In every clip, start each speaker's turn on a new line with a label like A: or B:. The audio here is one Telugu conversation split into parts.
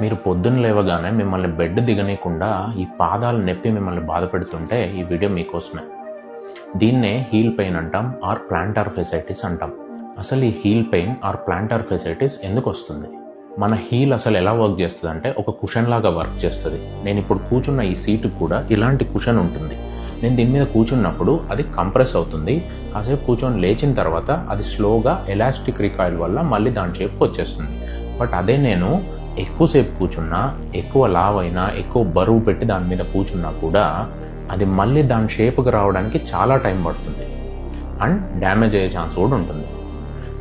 A: మీరు పొద్దున్న లేవగానే మిమ్మల్ని బెడ్ దిగనీయకుండా ఈ పాదాలు నొప్పి మిమ్మల్ని బాధ పెడుతుంటే ఈ వీడియో మీకోసమే. దీన్నే హీల్ పెయిన్ అంటాం ఆర్ ప్లాంటార్ ఫెసైటిస్ అంటాం. అసలు ఈ heel pain or plantar fasciitis ఎందుకు వస్తుంది? మన హీల్ అసలు ఎలా వర్క్ చేస్తుంది అంటే ఒక కుషన్ లాగా వర్క్ చేస్తుంది. నేను ఇప్పుడు కూర్చున్న ఈ సీటు కూడా ఇలాంటి కుషన్ ఉంటుంది. నేను దీని మీద కూర్చున్నప్పుడు అది కంప్రెస్ అవుతుంది. కాసేపు కూర్చొని లేచిన తర్వాత అది స్లోగా ఎలాస్టిక్ రికాయిల్ వల్ల మళ్ళీ దాని షేప్కి వచ్చేస్తుంది. బట్ అదే నేను ఎక్కువసేపు కూర్చున్నా ఎక్కువ లావ్ అయినా ఎక్కువ బరువు పెట్టి దాని మీద కూర్చున్నా కూడా అది మళ్ళీ దాని షేప్కి రావడానికి చాలా టైం పడుతుంది. అండ్ డ్యామేజ్ అయ్యే ఛాన్స్ కూడా ఉంటుంది.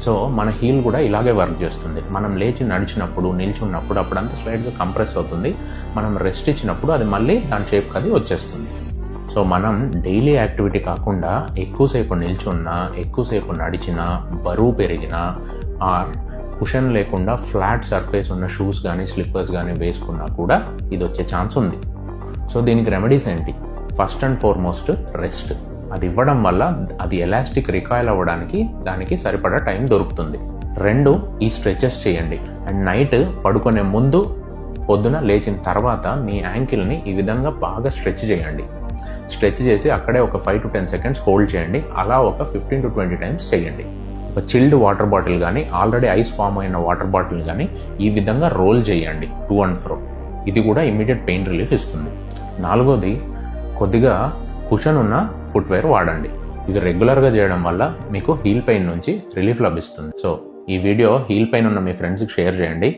A: సో మన హీల్ కూడా ఇలాగే వర్క్ చేస్తుంది. మనం లేచి నడిచినప్పుడు నిల్చున్నప్పుడు అప్పుడంతా స్లైడ్గా కంప్రెస్ అవుతుంది. మనం రెస్ట్ ఇచ్చినప్పుడు అది మళ్ళీ దాని షేప్కి అది వచ్చేస్తుంది. సో మనం డైలీ యాక్టివిటీ కాకుండా ఎక్కువసేపు నిల్చున్నా ఎక్కువసేపు నడిచినా బరువు పెరిగినా ఆర్ కుషన్ లేకుండా ఫ్లాట్ సర్ఫేస్ ఉన్న షూస్ కానీ స్లిప్పర్స్ కానీ వేసుకున్నా కూడా ఇది వచ్చే ఛాన్స్ ఉంది. సో దీనికి రెమెడీస్ ఏంటి? First and foremost rest. అది ఇవ్వడం వల్ల అది ఎలాస్టిక్ రికాయిల్ అవ్వడానికి దానికి సరిపడా టైం దొరుకుతుంది. రెండు ఈ స్ట్రెచెస్ చేయండి. అండ్ నైట్ పడుకునే ముందు పొద్దున లేచిన తర్వాత మీ యాంకిల్ని ఈ విధంగా బాగా స్ట్రెచ్ చేయండి. స్ట్రెచ్ చేసి అక్కడే ఒక five to ten seconds hold చేయండి. అలా ఒక ఫిఫ్టీన్ టు ట్వంటీ టైమ్స్ చేయండి. ఒక చిల్డ్ వాటర్ బాటిల్ కానీ ఆల్రెడీ ఐస్ ఫామ్ అయిన వాటర్ బాటిల్ కానీ ఈ విధంగా రోల్ చేయండి టూ అండ్ ఫ్రో ఇది కూడా ఇమీడియట్ పెయిన్ రిలీఫ్ ఇస్తుంది. నాలుగోది కొద్దిగా కుషన్ ఉన్న ఫుట్వేర్ వాడండి. ఇది రెగ్యులర్గా చేయడం వల్ల మీకు హీల్ పెయిన్ నుంచి రిలీఫ్ లభిస్తుంది. సో ఈ వీడియో హీల్ పెయిన్ ఉన్న మీ ఫ్రెండ్స్కి షేర్ చేయండి.